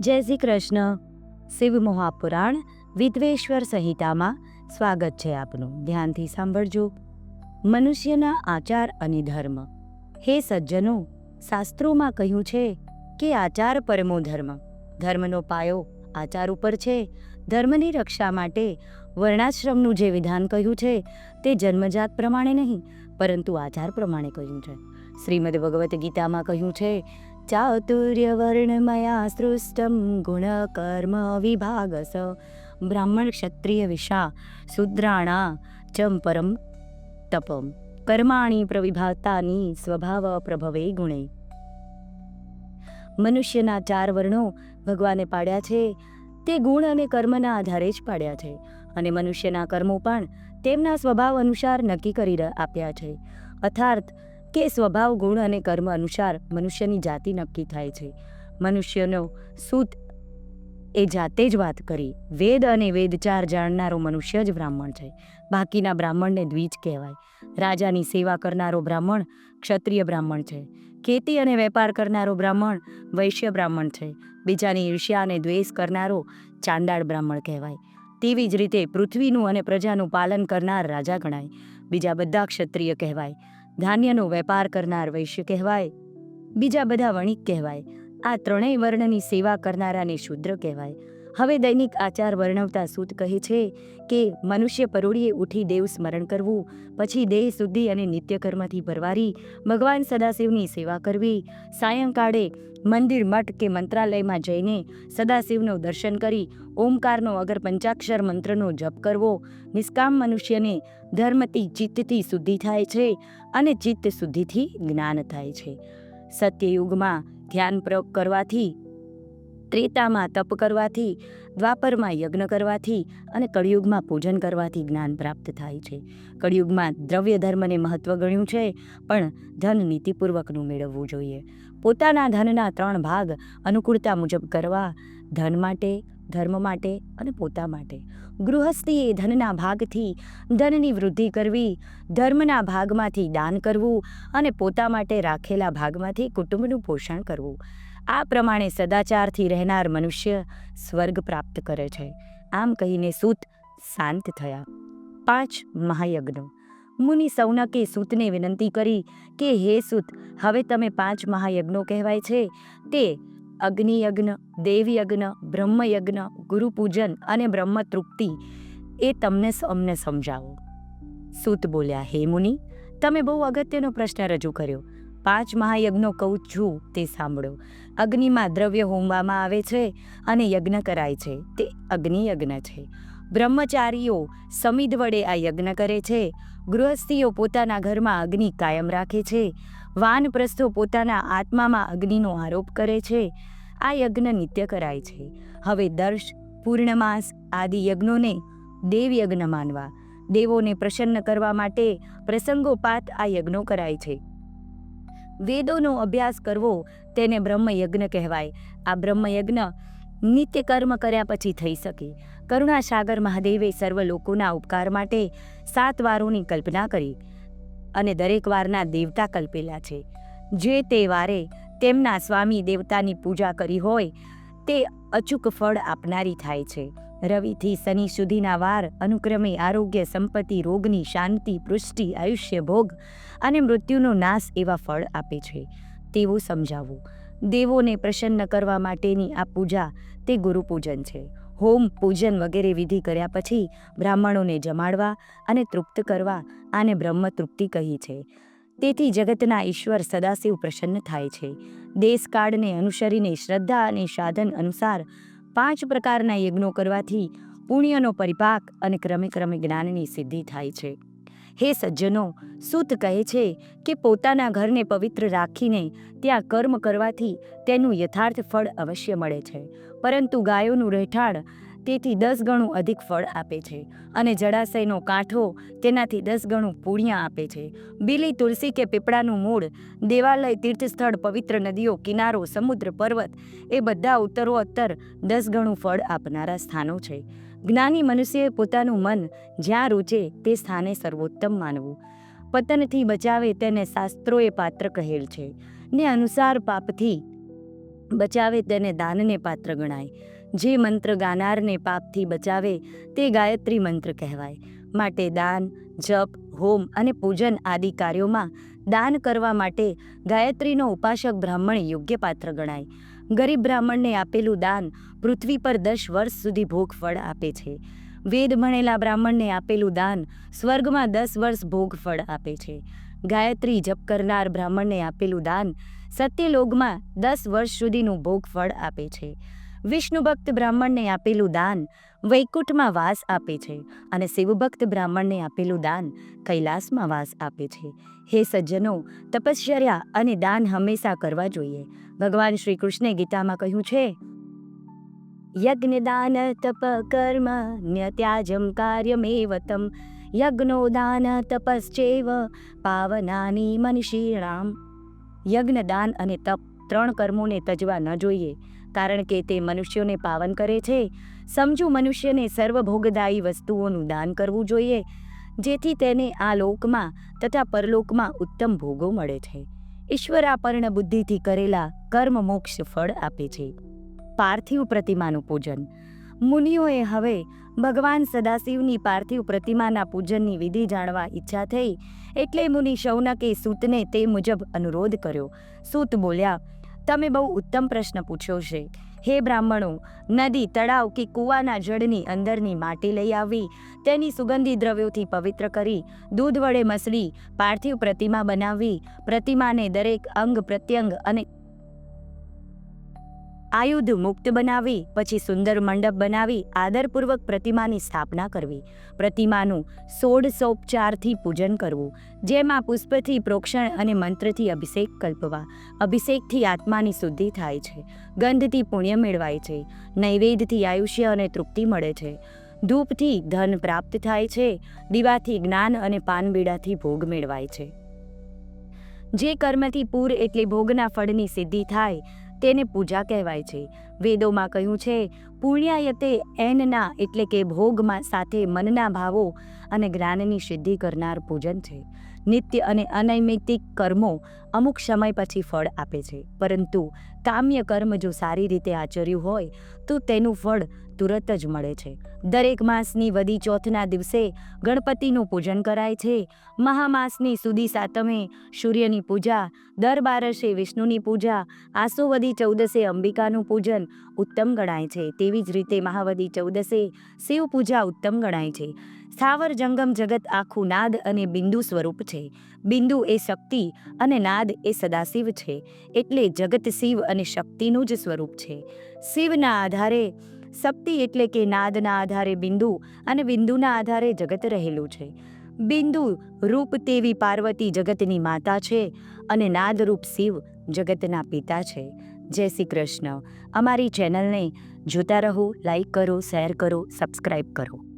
જય શ્રી કૃષ્ણ. શિવ મહાપુરાણ, વિદ્વેશ્વર સંહિતામાં સ્વાગત છે આપનું. ધ્યાનથી સાંભળજો. મનુષ્યના આચાર અને ધર્મ. હે સજ્જનો, શાસ્ત્રોમાં કહ્યું છે કે આચાર પરમો ધર્મ. ધર્મનો પાયો આચાર ઉપર છે. ધર્મની રક્ષા માટે વર્ણાશ્રમનું જે વિધાન કહ્યું છે તે જન્મજાત પ્રમાણે નહીં, પરંતુ આચાર પ્રમાણે કહ્યું છે. શ્રીમદ ભગવદ્ ગીતામાં કહ્યું છે ચાતુર્ય વર્ણમયા સૃષ્ટમ ગુણ કર્મ વિભાગસ બ્રાહ્મણ ક્ષત્રિય વિશા શુદ્રાણા ચમ પરમ તપમ કર્માણી પ્રવિભાતાની સ્વભાવ પ્રભવે ગુણે મનુષ્યના ચાર વર્ણો ભગવાને પાડ્યા છે તે ગુણ અને કર્મના આધારે જ પાડ્યા છે અને મનુષ્યના કર્મો પણ તેમના સ્વભાવ અનુસાર નક્કી કરી આપ્યા છે। અર્થાત કે સ્વભાવ, ગુણ અને કર્મ અનુસાર મનુષ્યની જાતિ નક્કી થાય છે. મનુષ્યનો સૂત એ જાતે જ વાત કરી. વેદ અને વેદચાર જાણનારો મનુષ્ય જ બ્રાહ્મણ છે. બાકીના બ્રાહ્મણને દ્વિજ કહેવાય. રાજાની સેવા કરનારો બ્રાહ્મણ ક્ષત્રિય બ્રાહ્મણ છે. ખેતી અને વેપાર કરનારો બ્રાહ્મણ વૈશ્ય બ્રાહ્મણ છે. બીજાની ઈર્ષ્યા અને દ્વેષ કરનારો ચાંડાળ બ્રાહ્મણ કહેવાય. તેવી જ રીતે પૃથ્વીનું અને પ્રજાનું પાલન કરનાર રાજા ગણાય. બીજા બધા ક્ષત્રિય કહેવાય. ધાન્યનો વેપાર કરનાર વૈશ્ય કહેવાય, બીજા બધા વણિક કહેવાય, આ ત્રણેય વર્ણની સેવા કરનારાને શૂદ્ર કહેવાય. હવે દૈનિક આચાર વર્ણવતા સૂત કહે છે કે, મનુષ્ય પરોળીએ ઉઠી દેવ સ્મરણ કરવું, પછી દેહ શુદ્ધિ અને નિત્યકર્મથી ભરવારી, ભગવાન સદાશિવની સેવા કરવી, સાયંકાળે મંદિર મઠ કે મંત્રાલયમાં જઈને સદાશિવનું દર્શન કરી, ઓમકારનો અગર પંચાક્ષર મંત્રનો જપ કરવો, નિષ્કામ મનુષ્યને ધર્મથી, ચિત્તથી શુદ્ધિ થાય છે અને ચિત્ત શુદ્ધિથી જ્ઞાન થાય છે. સત્યયુગમાં ધ્યાન પ્રયોગ કરવાથી ત્રેતામાં તપ કરવાથી, દ્વાપરમાં યજ્ઞ કરવાથી અને કળિયુગમાં પૂજન કરવાથી જ્ઞાન પ્રાપ્ત થાય છે. કળિયુગમાં દ્રવ્ય ધર્મને મહત્વ ગણ્યું છે, પણ ધન નીતિપૂર્વકનું મેળવવું જોઈએ. પોતાના ધનના ત્રણ ભાગ અનુકૂળતા મુજબ કરવા, ધન માટે, ધર્મ માટે અને પોતા માટે. ગૃહસ્થીએ ધનના ભાગથી ધનની વૃદ્ધિ કરવી, ધર્મના ભાગમાંથી દાન કરવું અને પોતા માટે રાખેલા ભાગમાંથી કુટુંબનું પોષણ કરવું. આ પ્રમાણે સદાચારથી રહેનાર મનુષ્ય સ્વર્ગ પ્રાપ્ત કરે છે. આમ કહીને સૂત શાંત થયા. પાંચ મહાયજ્ઞો. મુનિ સૌનકે સૂતને વિનંતી કરી કે, હે સૂત, હવે તમે પાંચ મહાયજ્ઞો કહેવાય છે. તે અગ્નિયજ્ઞ, દેવયજ્ઞ, બ્રહ્મયજ્ઞ, ગુરુપૂજન અને બ્રહ્મ તૃપ્તિ એ તમને અમને સમજાવો. સૂત બોલ્યા, હે મુનિ, તમે બહુ અગત્યનો પ્રશ્ન રજૂ કર્યો. પાંચ મહાયજ્ઞો કહું છું તે સાંભળો. અગ્નિમાં દ્રવ્ય હોમવામાં આવે છે અને યજ્ઞ કરાય છે. તે અગ્નિયજ્ઞ છે. બ્રહ્મચારીઓ સમિધ વડે આ યજ્ઞ કરે છે. ગૃહસ્થીઓ પોતાના ઘરમાં અગ્નિ કાયમ રાખે છે. વાનપ્રસ્થો પોતાના આત્મામાં અગ્નિનો આરોપ કરે છે. આ યજ્ઞ નિત્ય કરાય છે. હવે દર્શ, પૂર્ણમાસ આદિ યજ્ઞોને દેવયજ્ઞ માનવા. દેવોને પ્રસન્ન કરવા માટે પ્રસંગોપાત આ યજ્ઞો કરાય છે. વેદોનો અભ્યાસ કરવો તેને બ્રહ્મયજ્ઞ કહેવાય. આ બ્રહ્મયજ્ઞ નિત્ય કર્મ કર્યા પછી થઈ શકે. કરુણાસાગર મહાદેવે સર્વ લોકોના ઉપકાર માટે સાત વારોની કલ્પના કરી અને દરેક વારના દેવતા કલ્પેલા છે. જે તે વારે તેમના સ્વામી દેવતાની પૂજા કરી હોય તે અચૂક ફળ આપનારી થાય છે. રવિથી શનિ સુધીના વાર અનુક્રમે આરોગ્ય સંપત્તિ, રોગની શાંતિ, પુષ્ટિ, આયુષ્ય ભોગ અને મૃત્યુનો નાશ એવા ફળ આપે છે. તેવું સમજાવવું દેવોને પ્રસન્ન કરવા માટેની આ પૂજા તે ગુરુપૂજન છે. હોમ પૂજન વગેરે વિધિ કર્યા પછી બ્રાહ્મણોને જમાડવા અને તૃપ્ત કરવા આને બ્રહ્મ તૃપ્તિ કહી છે. તેથી જગતના ઈશ્વર સદાશિવ પ્રસન્ન થાય છે. દેશકાળને અનુસરીને શ્રદ્ધા અને સાધન અનુસાર પાંચ પ્રકારના યજ્ઞો કરવાથી પુણ્યનો પરિપાક અને ક્રમે ક્રમે જ્ઞાનની સિદ્ધિ થાય છે. હે સજ્જનો, સૂત કહે છે કે પોતાના ઘરને પવિત્ર રાખીને ત્યાં કર્મ કરવાથી તેનું યથાર્થ ફળ અવશ્ય મળે છે. પરંતુ ગાયોનું રહેઠાણ તેથી દસ ગણું અધિક ફળ આપે છે અને જળાશયનો કાંઠો તેનાથી દસ ગણું પૂણ્યા આપે છે. બીલી તુલસી કે પીપળાનું મૂળ, દેવાલય, તીર્થસ્થળ, પવિત્ર નદીઓ, કિનારો, સમુદ્ર પર્વત, એ બધા ઉત્તરોત્તર દસ ગણું ફળ આપનારા સ્થાનો છે. જ્ઞાની મનુષ્યએ પોતાનું મન જ્યાં રૂચે તે સ્થાને સર્વોત્તમ માનવું. પતનથી બચાવે તેને શાસ્ત્રોએ પાત્ર કહેલ છે. ને અનુસાર પાપથી બચાવે તેને દાનને પાત્ર ગણાય. જે મંત્ર ગાનારને પાપથી બચાવે, તે ગાયત્રી મંત્ર કહેવાય. માટે દાન, જપ, હોમ અને પૂજન આદિ કાર્યોમાં દાન કરવા માટે ગાયત્રીનો ઉપાસક બ્રાહ્મણ યોગ્ય પાત્ર ગણાય. ગરીબ બ્રાહ્મણને આપેલું દાન પૃથ્વી પર દસ વર્ષ સુધી ભોગ ફળ આપે છે. વેદ ભણેલા બ્રાહ્મણને આપેલું દાન સ્વર્ગમાં દસ વર્ષ ભોગ ફળ આપે છે. ગાયત્રી જપ કરનાર બ્રાહ્મણને આપેલું દાન સત્યલોગમાં દસ વર્ષ સુધીનું ભોગ ફળ આપે છે. વિષ્ણુ ભક્ત બ્રાહ્મણને આપેલું દાન વૈકુંઠમાં વાસ આપે છે અને શિવભક્ત બ્રાહ્મણને આપેલું દાન કૈલાસમાં વાસ આપે છે. હે સજ્જનો, તપશ્ચર્યા અને દાન હંમેશા કરવા જોઈએ. ભગવાન શ્રી કૃષ્ણે ગીતામાં કહ્યું છે યજ્ઞ દાન તપ કર્મ ન્યત્યાજમ કાર્યમેવતમ યજ્ઞો દાન તપશ્ચેવ, પાવનાની મનીષીણામ. યજ્ઞ દાન અને તપ ત્રણ કર્મોને તજવા ન જોઈએ, કારણ કે તે મનુષ્યોને પાવન કરે છે. સમજુ મનુષ્યને સર્વભોગદાયી વસ્તુઓનું દાન કરવું જોઈએ, જેથી તેને આ લોકમાં તથા પરલોકમાં ઉત્તમ ભોગો મળે છે. ઈશ્વરાપર્ણ બુદ્ધિથી કરેલા કર્મ મોક્ષ ફળ આપે છે. પાર્થિવ પ્રતિમાનું પૂજન. મુનિઓએ હવે ભગવાન સદાશિવની પાર્થિવ પ્રતિમાના પૂજનની વિધિ જાણવા ઈચ્છા થઈ, એટલે મુનિ શૌનકે સૂતને તે મુજબ અનુરોધ કર્યો. સૂત બોલ્યા તમે બહુ ઉત્તમ પ્રશ્ન પૂછ્યો છે. હે બ્રાહ્મણો, નદી, તળાવ કે કૂવાના જળની અંદરની માટી લઈ આવી, તેની સુગંધી દ્રવ્યોથી પવિત્ર કરી, દૂધ વડે મસળી, પાર્થિવ પ્રતિમા બનાવી, પ્રતિમાને દરેક અંગ પ્રત્યંગ અને આયુધ મુક્ત બનાવી, પછી સુંદર મંડપ બનાવી, આદરપૂર્વક પ્રતિમાની સ્થાપના કરવી. પ્રતિમાનું સોળસોપચારથી પૂજન કરવું, જેમાં પુષ્પથી પ્રોક્ષણ અને મંત્રથી અભિષેક કલ્પવા. અભિષેકથી આત્માની શુદ્ધિ થાય છે, ગંધથી પુણ્ય મેળવાય છે, નૈવેદ્યથી આયુષ્ય અને તૃપ્તિ મળે છે. ધૂપથી ધન પ્રાપ્ત થાય છે, દીવાથી જ્ઞાન અને પાનબીડાથી ભોગ મેળવાય છે. જે કર્મથી પૂર એટલે ભોગના ફળની સિદ્ધિ થાય તેને પૂજા કહેવાય છે. વેદોમાં કહ્યું છે પુણ્યાયતે એનના એટલે કે ભોગમાં સાથે મનના ભાવો અને જ્ઞાનની સિદ્ધિ કરનાર પૂજન છે. નિત્ય અને અનૈમિતિક કર્મો અમુક સમય પછી ફળ આપે છે. પરંતુ કામ્ય કર્મ જો સારી રીતે આચર્યું હોય, તો તેનું ફળ તુરત જ મળે છે. દરેક માસની વદી ચોથના દિવસે ગણપતિનું પૂજન કરાય છે. મહામાસની સુદી સાતમે સૂર્યની પૂજા, દર બારસે વિષ્ણુની પૂજા આસોવદી ચૌદસે અંબિકાનું પૂજન ઉત્તમ ગણાય છે. તેવી જ રીતે મહાવદી ચૌદસે શિવ પૂજા ઉત્તમ ગણાય છે. સ્થાવર જંગમ જગત આખું નાદ અને બિંદુ સ્વરૂપ છે. બિંદુ એ શક્તિ અને નાદ એ સદાશિવ છે. એટલે જગત શિવ અને શક્તિનું જ સ્વરૂપ છે. શિવના આધારે શક્તિ એટલે કે નાદના આધારે બિંદુ અને બિંદુના આધારે જગત રહેલું છે. બિંદુ રૂપ તેવી પાર્વતી જગતની માતા છે અને નાદરૂપ શિવ જગતના પિતા છે. જય શ્રી કૃષ્ણ. અમારી ચેનલને જોતા રહો, લાઈક કરો, શેર કરો સબસ્ક્રાઈબ કરો.